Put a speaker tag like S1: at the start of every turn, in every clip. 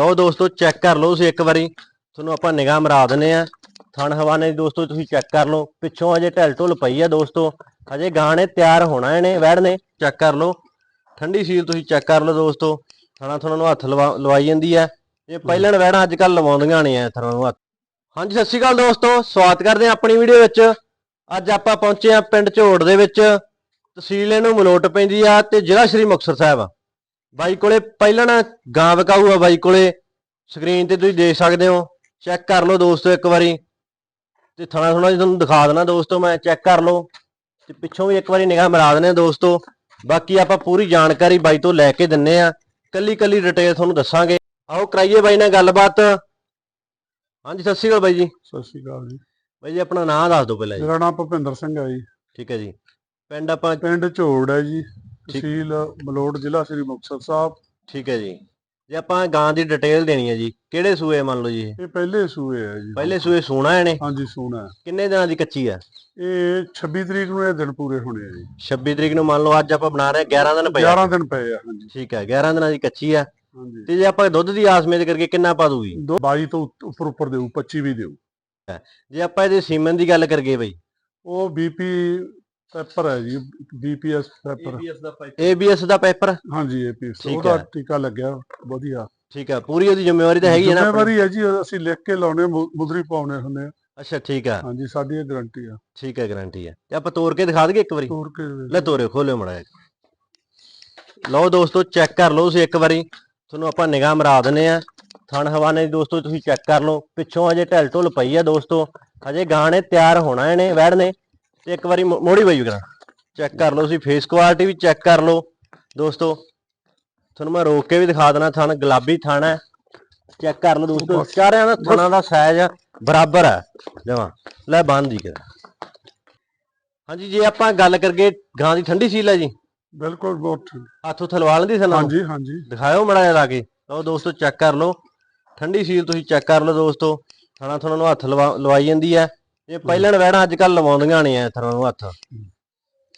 S1: ਲਓ ਦੋਸਤੋ ਚੈੱਕ ਕਰ ਲਓ ਤੁਸੀਂ ਇੱਕ ਵਾਰੀ। ਤੁਹਾਨੂੰ ਆਪਾਂ ਨਿਗਾਹ ਮਰਾ ਦਿੰਨੇ ਆ ਥਣ ਹਵਾਨੇ ਦੀ ਦੋਸਤੋ, ਤੁਸੀਂ ਚੈੱਕ ਕਰ ਲਓ। ਪਿੱਛੋਂ ਅਜੇ ਢਿਲ ਢੁਲ ਪਈ ਆ ਦੋਸਤੋ। ਅਜੇ ਗਾਣੇ ਤਿਆਰ ਹੋਣਾ ਇਹਨੇ ਵੈੜ ਚੈੱਕ ਕਰ ਲਓ। ਠੰਡੀ ਸੀਲ ਤੁਸੀਂ ਚੈੱਕ ਕਰ ਲਓ ਦੋਸਤੋ। ਥਣਾ ਥਣਾ ਨੂੰ ਹੱਥ ਲਵਾ- ਲਵਾਈ ਜਾਂਦੀ ਆ। ਇਹ ਪਹਿਲਣ ਵਹਿਣਾ ਅੱਜ ਕੱਲ ਲਵਾਉਂਦੀਆਂ ਨਹੀਂ ਆ ਥਣਾ ਨੂੰ ਹੱਥ। ਹਾਂਜੀ, ਸਤਿ ਸ਼੍ਰੀ ਅਕਾਲ ਦੋਸਤੋ। ਸਵਾਗਤ ਕਰਦੇ ਆ ਆਪਣੀ ਵੀਡੀਓ ਵਿੱਚ। ਅੱਜ ਆਪਾਂ ਪਹੁੰਚੇ ਆ ਪਿੰਡ ਝੋੜ ਦੇ ਵਿੱਚ। ਤਹਿਸੀਲ ਇਹਨੂੰ ਮਲੋਟ ਪੈਂਦੀ ਆ ਤੇ ਜ਼ਿਲ੍ਹਾ ਸ਼੍ਰੀ ਮੁਕਤਸਰ ਸਾਹਿਬ ਬਾਈ ਕੋਲੇ ਪਹਿਲਣ ਗਾਂ ਵਿਕਾਊ ਆ ਬਾਈ ਕੋਲੇ। ਸਕਰੀਨ ਤੇ ਤੁਸੀਂ ਦੇਖ ਸਕਦੇ ਹੋ। ਚੈੱਕ ਕਰ ਲਓ ਦੋਸਤੋ ਇੱਕ ਵਾਰੀ। ਤੇ ਥਣਾ ਥਣਾ ਤੁਹਾਨੂੰ ਦਿਖਾ ਦੇਣਾ ਦੋਸਤੋ ਮੈਂ। ਚੈੱਕ ਕਰ ਲਓ। ਤੇ ਪਿੱਛੋਂ ਵੀ ਇੱਕ ਵਾਰੀ ਨਿਗਾਹ ਮਰਾ ਆ ਦੋਸਤੋ। ਬਾਕੀ ਆਪਾਂ ਪੂਰੀ ਜਾਣਕਾਰੀ ਬਾਈ ਤੋਂ ਲੈ ਕੇ ਦਿੰਨੇ ਆ। ਕੱਲੀ ਕੱਲੀ ਡਿਟੇਲ ਤੁਹਾਨੂੰ ਦੱਸਾਂਗੇ। ਆਓ ਕਰਾਈਏ ਬਾਈ ਨਾਲ ਗੱਲਬਾਤ। ਹਾਂਜੀ ਸਤਿ ਸ਼੍ਰੀ ਅਕਾਲ ਬਾਈ ਜੀ।
S2: ਸਤਿ ਸ਼੍ਰੀ ਅਕਾਲ ਜੀ।
S1: ਬਾਈ ਜੀ ਆਪਣਾ ਨਾਮ ਦੱਸ ਦਿਓ ਪਹਿਲਾਂ ਜੀ।
S2: ਮੇਰਾ ਨਾਮ ਭੁਪਿੰਦਰ ਸਿੰਘ ਹੈ ਜੀ।
S1: ਠੀਕ ਹੈ ਜੀ। ਪਿੰਡ ਆਪਾਂ
S2: ਪਿੰਡ ਝੋੜ ਹੈ ਜੀ। ਤਹਿਸੀਲ ਮਲੋਟ ਜ਼ਿਲ੍ਹਾ ਸ੍ਰੀ ਮੁਕਤਸਰ ਸਾਹਿਬ।
S1: ਠੀਕ ਹੈ ਜੀ। ਜੇ ਆਪਾਂ ਗਾਂ ਦੀ ਡਿਟੇਲ ਦੇਣੀ ਹੈ ਜੀ ਕਿਹੜੇ ਸੂਏ ਮੰਨ ਲਓ ਜੀ? ਇਹ?
S2: ਇਹ ਪਹਿਲੇ ਸੂਏ ਹੈ ਜੀ।
S1: ਪਹਿਲੇ ਸੂਏ ਸੂਣਾ ਇਹਨੇ
S2: ਹਾਂਜੀ ਸੋਨਾ
S1: ਕਿੰਨੇ ਦਿਨਾਂ ਦੀ ਕੱਚੀ ਆ?
S2: ਇਹ 26 ਤਰੀਕ ਨੂੰ ਇਹ ਦਿਨ ਪੂਰੇ ਹੋਣੇ ਆ ਜੀ।
S1: 26 ਤਰੀਕ ਨੂੰ ਮੰਨ ਲਓ ਅੱਜ ਆਪਾਂ ਬਣਾ ਰਹੇ ਹਾਂ 11 ਦਿਨ ਪਏ ਆ।
S2: 11 ਦਿਨ ਪਏ ਆ ਹਾਂਜੀ।
S1: ਠੀਕ ਹੈ 11 ਦਿਨਾਂ ਦੀ ਕੱਚੀ ਆ।
S2: ਹਾਂਜੀ।
S1: ਤੇ ਜੇ ਆਪਾਂ ਦੁੱਧ ਦੀ ਆਸ ਮੇਦ ਕਰਕੇ ਕਿੰਨਾ ਪਾ ਦੂਗੀ
S2: ਦੋ 22 ਤੋਂ ਉੱਤ- ਉੱਪਰ ਉੱਪਰ ਦੇਊ 25 ਵੀ ਦੇਊ।
S1: ਜੇ ਆਪਾਂ ਇਹਦੇ ਸੀਮਨ ਦੀ ਗੱਲ ਕਰਗੇ ਬਈ।
S2: ਉਹ ਬੀਪੀ ਪੈਪਰ ਹੈ ਜੀ ਬੀਪੀਐਸ ਪੈਪਰ।
S1: ABS ਦਾ ਪੇਪਰ?
S2: ਹਾਂਜੀ ਏਪੀਐਸ
S1: ਠੀਕ
S2: ਉਹਦਾ
S1: ਹੈ।
S2: ਟੀਕਾ ਲੱਗਿਆ ਵਧੀਆ।
S1: ਠੀਕ ਹੈ ਪੂਰੀ ਉਹਦੀ ਜ਼ਿੰਮੇਵਾਰੀ ਤਾਂ ਹੈਗੀ ਹੈ ਨਾ ਆਪਣੀ?
S2: ਜ਼ਿੰਮੇਵਾਰੀ ਹੈ ਜੀ ਅਸੀਂ ਲਿਖ ਕੇ ਲਾਉਣੇ ਮੁ- ਮੁਦਰੀ ਪਾਉਣੇ ਹੁੰਦੇ ਆ।
S1: ਅੱਛਾ ਠੀਕ ਆ
S2: ਹਾਂਜੀ ਸਾਡੀ ਇਹ ਗਾਰੰਟੀ ਆ।
S1: ਠੀਕ ਹੈ ਗਾਰੰਟੀ ਹੈ। ਤੇ ਆਪਾਂ ਤੋੜ ਕੇ ਦਿਖਾ ਦਈਏ ਇੱਕ ਵਾਰੀ?
S2: ਤੋੜ ਕੇ
S1: ਲੈ ਤੋਰੇ ਖੋਲਿਓ ਮੜਾ ਲਓ ਦੋਸਤੋ ਚੈੱਕ ਕਰ ਲਓ ਤੁਸੀਂ ਇੱਕ ਵਾਰੀ। ਤੁਹਾਨੂੰ ਆਪਾਂ ਨਿਗਾਹ ਮਰਾ ਦਿੰਨੇ ਆ ਥਣ ਹਵਾਨੇ ਦੀ ਦੋਸਤੋ ਤੁਸੀਂ ਚੈੱਕ ਕਰ ਲਓ। ਪਿੱਛੋਂ ਅਜੇ ਢਿਲ ਢੁਲ ਪਈ ਆ ਦੋਸਤੋ। ਅਜੇ ਗਾਣੇ ਤਿਆਰ ਹੋਣਾ ਇਹਨੇ ਵੈੜ ਨੇ ਤੇ ਇੱਕ ਵਾਰੀ ਮੋੜੀ ਬਈ ਕਰਾਂ ਚੈੱਕ ਕਰ ਲਓ ਤੁਸੀਂ ਫੇਸ ਕੁਆਲਿਟੀ ਵੀ ਚੈੱਕ ਕਰ ਲਓ। ਦੋਸਤੋ ਤੁਹਾਨੂੰ ਮੈਂ ਰੋਕ ਕੇ ਵੀ ਦਿਖਾ ਦੇਣਾ ਥਣ ਗੁਲਾਬੀ ਥਣ ਹੈ। ਚੈੱਕ ਕਰ ਲਓ ਦੋਸਤੋ ਚਾਰਿਆਂ ਦਾ ਥਣਾਂ ਦਾ ਸਾਈਜ਼ ਬਰਾਬਰ ਹੈ। ਜਮਾ ਲੈ ਬੰਦ ਜੀ ਕਰ ਹਾਂਜੀ ਜੇ ਆਪਾਂ ਗੱਲ ਕਰਗੇ ਗਾਂ ਦੀ ਠੰਡੀ ਸੀਲ ਹੈ ਜੀ।
S2: ਬਿਲਕੁਲ ਬਹੁਤ।
S1: ਹੱਥੋਂ ਥਲਵਾ ਲੈਂਦੀ ਸਨ
S2: ਹਾਂਜੀ ਹਾਂਜੀ।
S1: ਦਿਖਾਇਓ ਮੜਾ ਜਿਹਾ ਲਾ ਕੇ। ਲਓ ਦੋਸਤੋ ਚੈੱਕ ਕਰ ਲਓ। ਠੰਡੀ ਸੀਲ ਤੁਸੀਂ ਚੈੱਕ ਕਰ ਲਓ ਦੋਸਤੋ। ਥਣਾ ਥਣਾ ਨੂੰ ਹੱਥ ਲਵਾ ਲਵਾਈ ਜਾਂਦੀ ਹੈ। ਇਹ ਪਹਿਲਣ ਵੈੜਾਂ ਅੱਜ ਕੱਲ ਲਵਾਉਂਦੀਆਂ ਨਹੀਂ ਐ ਨੂੰ ਹੱਥ।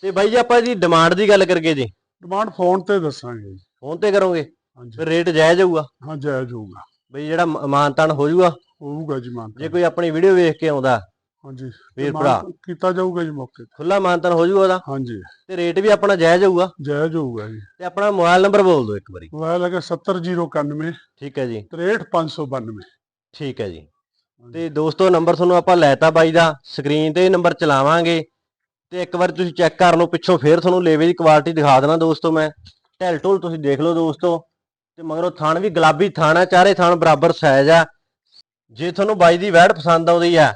S1: ਤੇ ਬਾਈ ਜੀ ਆਪਾਂ ਜੀ ਡਿਮਾਂਡ ਦੀ ਗੱਲ ਕਰਗੇ ਜੀ।
S2: ਡਿਮਾਂਡ ਫੋਨ ਤੇ ਦੱਸਾਂਗੇ ਜੀ।
S1: ਫੋਨ ਤੇ ਕਰੋਗੇ?
S2: ਹਾਂਜੀ।
S1: ਫਿਰ ਰੇਟ ਜਾਇਜ਼ ਹੋਊਗਾ?
S2: ਹਾਂ ਜਾਇਜ਼ ਹੋਊਗਾ।
S1: ਬਈ ਜਿਹੜਾ ਮਾਨਤਾਨ ਹੋ ਜਾਊਗਾ?
S2: ਹੋਊਗਾ ਜੀ ਮਾਨ
S1: ਜੇ ਕੋਈ ਆਪਣੀ ਵੀਡੀਓ ਵੇਖ ਕੇ ਆਉਂਦਾ।
S2: ਹਾਂਜੀ।
S1: ਵੀਰ
S2: ਮਾਨ
S1: ਭਰਾ।
S2: ਕੀਤਾ ਜਾਊਗਾ ਜੀ ਮੌਕੇ ਤੇ।
S1: ਖੁੱਲਾ ਮਾਨਤਾਨ ਹੋ ਜਾਊਗਾ ਉਹਦਾ?
S2: ਹਾਂਜੀ।
S1: ਤੇ ਰੇਟ ਵੀ ਆਪਣਾ ਜਾਇਜ਼ ਹੋਊਗਾ?
S2: ਜਾਇਜ਼ ਹੋਊਗਾ ਜੀ।
S1: ਤੇ ਆਪਣਾ ਮੋਬਾਈਲ ਨੰਬਰ ਬੋਲ ਦਿਓ ਇੱਕ ਵਾਰੀ।
S2: ਮੋਬਾਈਲ ਹੈਗਾ 70091
S1: ਠੀਕ ਹੈ ਜੀ।
S2: 63592
S1: ਠੀਕ ਹੈ ਜੀ। ਤੇ ਦੋਸਤੋ, ਨੰਬਰ ਤੁਹਾਨੂੰ ਆਪਾਂ ਲੈਤਾ ਬਾਈ ਦਾ। ਸਕਰੀਨ ਤੇ ਨੰਬਰ ਚਲਾਵਾਂਗੇ। ਤੇ ਇੱਕ ਵਾਰ ਤੁਸੀਂ ਚੈੱਕ ਕਰ ਲਓ ਪਿੱਛੋਂ, ਫੇਰ ਤੁਹਾਨੂੰ ਲੇਵੇ ਦੀ ਕੁਆਲਿਟੀ ਦਿਖਾ ਦੇਣਾ ਦੋਸਤੋ ਮੈਂ। ਢਿਲ ਢੁਲ ਤੁਸੀਂ ਦੇਖ ਲਓ ਦੋਸਤੋ। ਤੇ ਮਗਰੋਂ ਥਾਣ ਵੀ ਗੁਲਾਬੀ ਥਾਣ ਆ, ਚਾਰੇ ਥਾਣ ਬਰਾਬਰ ਸਾਈਜ਼ ਆ। ਜੇ ਤੁਹਾਨੂੰ ਬਾਈ ਦੀ ਵੈੜ ਪਸੰਦ ਆਉਂਦੀ ਆ,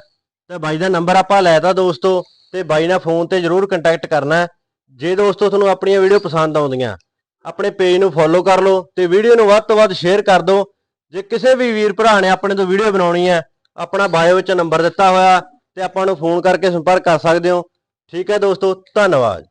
S1: ਤਾਂ ਬਾਈ ਦਾ ਨੰਬਰ ਆਪਾਂ ਲੈਤਾ ਦੋਸਤੋ। ਤੇ ਬਾਈ ਨਾਲ ਫੋਨ ਤੇ ਜਰੂਰ ਕੰਟੈਕਟ ਕਰਨਾ। ਜੇ ਦੋਸਤੋ ਤੁਹਾਨੂੰ ਆਪਣੀਆਂ ਵੀਡੀਓ ਪਸੰਦ ਆਉਂਦੀਆਂ, ਆਪਣੇ ਪੇਜ ਨੂੰ ਫੋਲੋ ਕਰ ਲਓ ਤੇ ਵੀਡੀਓ ਨੂੰ ਵੱਧ ਤੋਂ ਵੱਧ ਸ਼ੇਅਰ ਕਰ ਦਿਓ। ਜੇ ਕਿਸੇ ਵੀ ਵੀਰ ਭਰਾ ਨੇ ਆਪਣੇ ਤੋਂ ਵੀਡੀਓ ਬਣਾਉਣੀ ਹੈ ਆਪਣਾ ਬਾਇਓ ਵਿੱਚ ਨੰਬਰ ਦਿੱਤਾ ਹੋਇਆ ਤੇ ਆਪਾਂ ਨੂੰ ਫੋਨ ਕਰਕੇ ਸੰਪਰਕ ਕਰ ਸਕਦੇ ਹੋ। ਠੀਕ ਹੈ ਦੋਸਤੋ, ਧੰਨਵਾਦ।